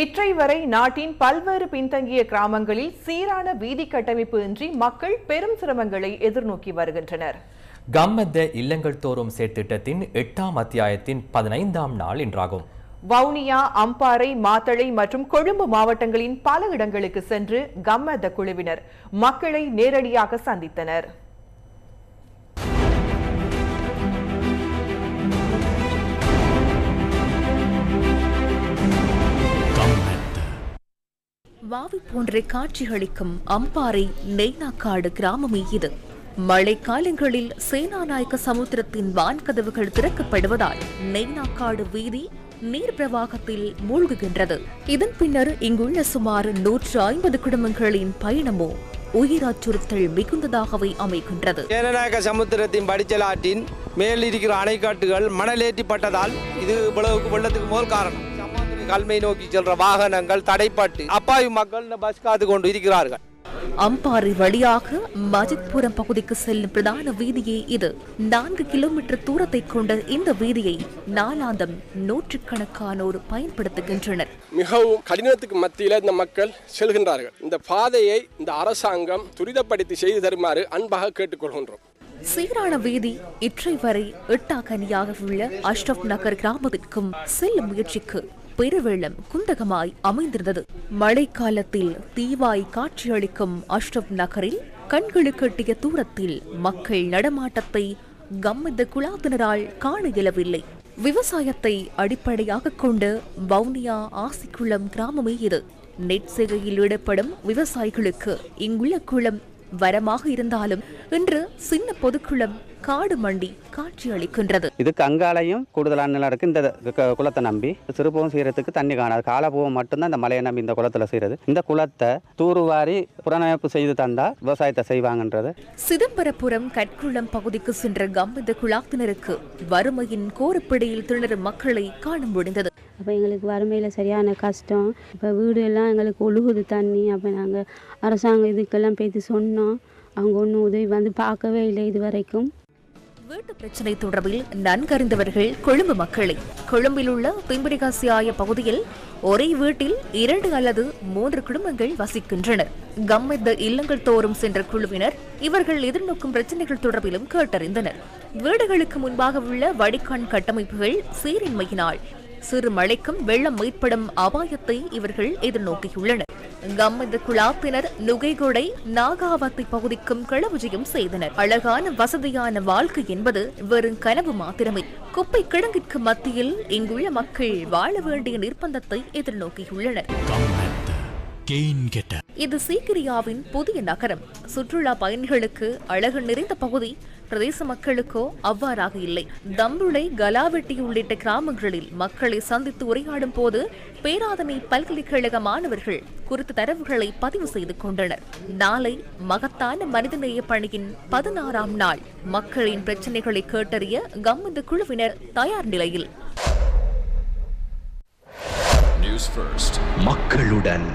இற்றை வரை நாட்டின் பல்வேறு பின்தங்கிய கிராமங்களில் சீரான வீதி கட்டமைப்பு இன்றி மக்கள் பெரும் சிரமங்களை எதிர்நோக்கி வருகின்றனர். கம்மத்த இல்லங்கள் தோறும் சேர்த்திட்டத்தின் எட்டாம் அத்தியாயத்தின் பதினைந்தாம் நாள் இன்றாகும். வவுனியா அம்பாறை மாத்தளை மற்றும் கொழும்பு மாவட்டங்களின் பல இடங்களுக்கு சென்று கம்மத குழுவினர் மக்களை நேரடியாக சந்தித்தனர். வாவி போன்ற காட்சியளிக்கும் அம்பாறை நெய்னாக்காடு கிராமமே இது. மழை காலங்களில் சேனாநாயக்க சமுத்திரத்தின் வான்கதவுகள் திறக்கப்படுவதால் நெய்னாக்காடு வீதி நீர் பிரவாகத்தில் மூழ்குகின்றது. இதன் பின்னர் இங்குள்ள சுமார் நூற்று ஐம்பது குடும்பங்களின் பயணமோ உயிர் அச்சுறுத்தல் மிகுந்ததாகவே அமைகின்றது. சேனநாயக சமுத்திரத்தின் படிச்சலாற்றின் மேல் இருக்கிற அணைக்காட்டுகள் மணலேற்றிப்பட்டதால் இது இவ்வளவுக்கு வெள்ளத்துக்கு மோர் காரணம். கல்மை நோக்கி செல்ற வாகனங்கள் தடைப்பட்டு அப்பாவி மக்கள் இந்த பஸ் காத்து கொண்டு இருக்கிறார்கள். அம்பாறை வழியாக மஜித்புரம் பகுதிக்கு செல்லும் பிரதான வீதியே இது. நான்கு கிலோமீட்டர் தூரத்தை கொண்ட இந்த வீதியை நாளாந்தம் நூற்றுக்கணக்கானோர் பயன்படுத்துகின்றனர். மிகவும் கடினத்துக்கு மத்தியில் இந்த மக்கள் செல்கின்றார்கள். இந்த பாதையை இந்த அரசாங்கம் துரிதப்படுத்தி செய்து தருமாறு அன்பாக கேட்டுக்கொள்கின்றோம். சீரான வீதி இற்றை வரை எட்டாக்கனியாக உள்ள அஷ்ரப் நகர் கிராமத்திற்கும் செல்லும் முயற்சிக்கு பெருவெள்ளம் குந்தகமாய் அமைந்திருந்தது. மழைக்காலத்தில் தீவாய் காட்சியளிக்கும் அஷ்ரப் நகரில் கண்களுக்கு எட்டிய தூரத்தில் மக்கள் நடமாட்டத்தை கம்மித குழாத்தினரால் காண இயலவில்லை. விவசாயத்தை அடிப்படையாக கொண்டு வவுனியா ஆசிக்குளம் கிராமமே இது. நெற்செய்கையில் ஈடுபடும் விவசாயிகளுக்கு இங்குள்ள குளம் வரமாக இருந்தாலும் இன்று சின்ன பொதுக்குளம் காடு மண்டி காட்சியளிக்கின்றது இதுக்கு அங்காலையும் கூடுதலான நிலம் இருக்குது இந்த குளத்தை நம்பி சிறுபவும் செய்யறதுக்கு தண்ணி காணாது. காலப்பூவம் மட்டும்தான் இந்த மலையை நம்பி இந்த குளத்துல செய்யறது. இந்த குளத்தை தூர்வாரி புறநமைப்பு செய்து தந்தா விவசாயத்தை செய்வாங்கன்றது. சிதம்பரபுரம் கற்குளம் பகுதிக்கு சென்ற கம்பித குழாத்தினருக்கு வறுமையின் கோரப்பிடியில் திணறும் மக்களை காண முடிந்தது. அப்போ எங்களுக்கு வறுமையில் சரியான கஷ்டம். இப்போ வீடு எல்லாம் எங்களுக்கு ஒழுகுது தண்ணி. அப்போ நாங்கள் அரசாங்கம் இதுக்கெல்லாம் பேசி சொன்னோம். அவங்க ஒன்றும் உதவி வந்து பார்க்கவே இல்லை இது வரைக்கும் வீட்டு பிரச்சினை தொடர்பில் நன்கறிந்தவர்கள் கொழும்பு மக்களை. கொழும்பில் உள்ள பிம்பிரிகாசியாய பகுதியில் ஒரே வீட்டில் இரண்டு அல்லது மூன்று குடும்பங்கள் வசிக்கின்றனர். கம்மித்த இல்லங்கள் தோறும் சென்ற குழுவினர் இவர்கள் எதிர்நோக்கும் பிரச்சனைகள் தொடர்பிலும் கேட்டறிந்தனர். வீடுகளுக்கு முன்பாக உள்ள வடிகான் கட்டமைப்புகள் சீரின்மையினால் சிறு மழைக்கும் வெள்ளம் மீட்படும் அபாயத்தை இவர்கள் எதிர்நோக்கியுள்ளனர். கம்மது குழாத்தினர் நுகைகொடை நாகாவத்தை பகுதிக்கும் களவுஜயம் செய்தனர். அழகான வசதியான வாழ்க்கை என்பது வெறும் கனவு மாத்திரமே. குப்பை கிழங்கிற்கு மத்தியில் இங்குள்ள மக்கள் வாழ வேண்டிய நிர்பந்தத்தை எதிர்நோக்கியுள்ளனர். இது சீக்கிரியாவின் புதிய நகரம். சுற்றுலா பயணிகளுக்கு அழகு நிறைந்த பகுதி பிரதேச மக்களுக்கோ அவ்வாறாக இல்லை. தம்புளை கலாவெட்டி உள்ளிட்ட கிராமங்களில் மக்களை சந்தித்து உரையாடும் போது பேராதனை பல்கலைக்கழக மாணவர்கள் குறித்த தரவுகளை பதிவு செய்து கொண்டனர். நாளை மகத்தான மனிதநேய பணியின் பதினாறாம் நாள். மக்களின் பிரச்சினைகளை கேட்டறிய கம்மந்த குழுவினர் தயார் நிலையில். மக்களுடன்